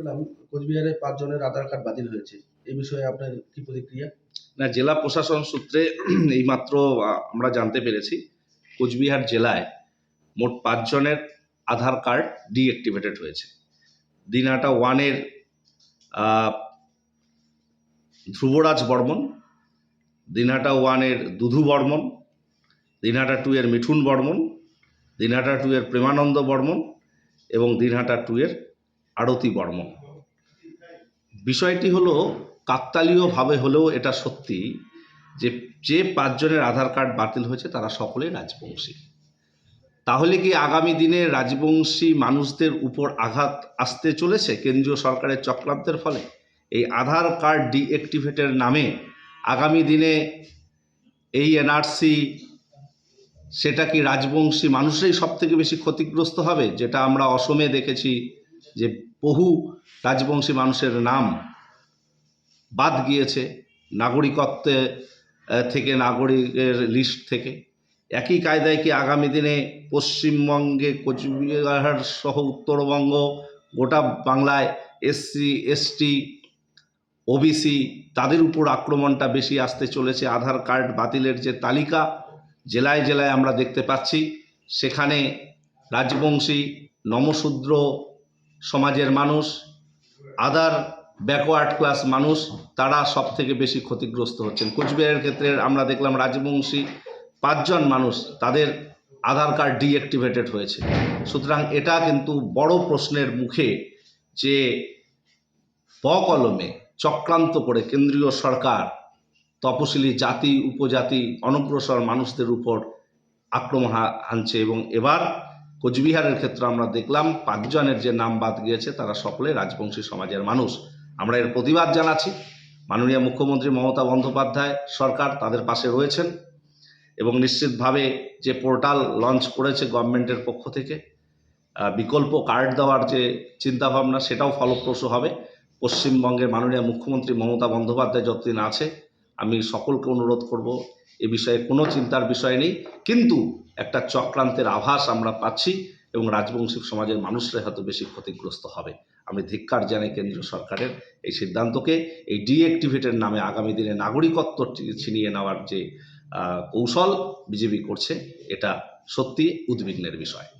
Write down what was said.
পেলাম কোচবিহারে পাঁচজনের আধার কার্ড বাতিল হয়েছে। এই বিষয়ে আপনার কি প্রতিক্রিয়া? না, জেলা প্রশাসন সূত্রে এইমাত্র আমরা জানতে পেরেছি, কোচবিহার জেলায় মোট পাঁচজনের আধার কার্ড ডিঅ্যাক্টিভেটেড হয়েছে। দিনাটা ওয়ানের ধ্রুবরাজ বর্মন দিনহাটা ওয়ানের দুধু বর্মন দিনহাটা টু এর মিঠুন বর্মন দিনহাটা টু এর প্রেমানন্দ বর্মন এবং দিনহাটা টু এর আরতি বর্মন বিষয়টি হলো, কাকতালীয়ভাবে হলেও এটা সত্যি যে যে পাঁচজনের আধার কার্ড বাতিল হয়েছে তারা সকলেই রাজবংশী। তাহলে কি আগামী দিনে রাজবংশী মানুষদের উপর আঘাত আসতে চলেছে কেন্দ্রীয় সরকারের চক্রান্তের ফলে? এই আধার কার্ড ডিঅ্যাক্টিভেটের নামে আগামী দিনে এই এনআরসি, সেটা কি রাজবংশী মানুষরাই সব থেকে বেশি ক্ষতিগ্রস্ত হবে, যেটা আমরা অসমে দেখেছি যে বহু রাজবংশী মানুষের নাম বাদ গিয়েছে নাগরিকত্বে থেকে নাগরিকের লিস্ট থেকে। একই কায়দায় কি আগামী দিনে পশ্চিমবঙ্গে কোচবিহার সহ উত্তরবঙ্গ, গোটা বাংলায় এসসি এসটি ওবিসি তাদের উপর আক্রমণটা বেশি আসতে চলেছে। আধার কার্ড বাতিলের যে তালিকা জেলায় জেলায় আমরা দেখতে পাচ্ছি। সেখানে রাজবংশী নমশূদ্র সমাজের মানুষ আদার ব্যাকওয়ার্ড ক্লাস মানুষ, তারা সব থেকে বেশি ক্ষতিগ্রস্ত হচ্ছেন। কোচবিহারের ক্ষেত্রে আমরা দেখলাম রাজবংশী পাঁচজন মানুষ তাদের আধার কার্ড ডিঅ্যাক্টিভেটেড হয়েছে। সুতরাং এটা কিন্তু বড় প্রশ্নের মুখে যে বকলমে চক্রান্ত করে কেন্দ্রীয় সরকার, তপশিলি জাতি, উপজাতি অনগ্রসর মানুষদের উপর আক্রমণ আনছে এবং এবার কোচবিহারের ক্ষেত্রে আমরা দেখলাম পাঁচজনের যে নাম বাদ গিয়েছে, তারা সকলে রাজবংশী সমাজের মানুষ। আমরা এর প্রতিবাদ জানাচ্ছি। মাননীয় মুখ্যমন্ত্রী মমতা বন্দ্যোপাধ্যায় সরকার তাদের পাশে রয়েছেন এবং নিশ্চিতভাবে যে পোর্টাল লঞ্চ করেছে গভর্নমেন্টের পক্ষ থেকে বিকল্প কার্ড দেওয়ার যে চিন্তাভাবনা, সেটাও ফলপ্রসূ হবে। পশ্চিমবঙ্গের মাননীয় মুখ্যমন্ত্রী মমতা বন্দ্যোপাধ্যায় যতদিন আছে, আমি সকলকে অনুরোধ করব এ বিষয়ে কোনো চিন্তার বিষয় নেই। কিন্তু একটা চক্রান্তের আভাস আমরা পাচ্ছি এবং রাজবংশী সমাজের মানুষরা হয়তো বেশি ক্ষতিগ্রস্ত হবে। আমি ধিক্কার জানাই কেন্দ্রীয় সরকারের এই সিদ্ধান্তকে। এই ডিঅ্যাক্টিভেটের নামে আগামী দিনে নাগরিকত্ব ছিনিয়ে নেওয়ার যে কৌশল বিজেপি করছে, এটা সত্যি উদ্বিগ্নের বিষয়।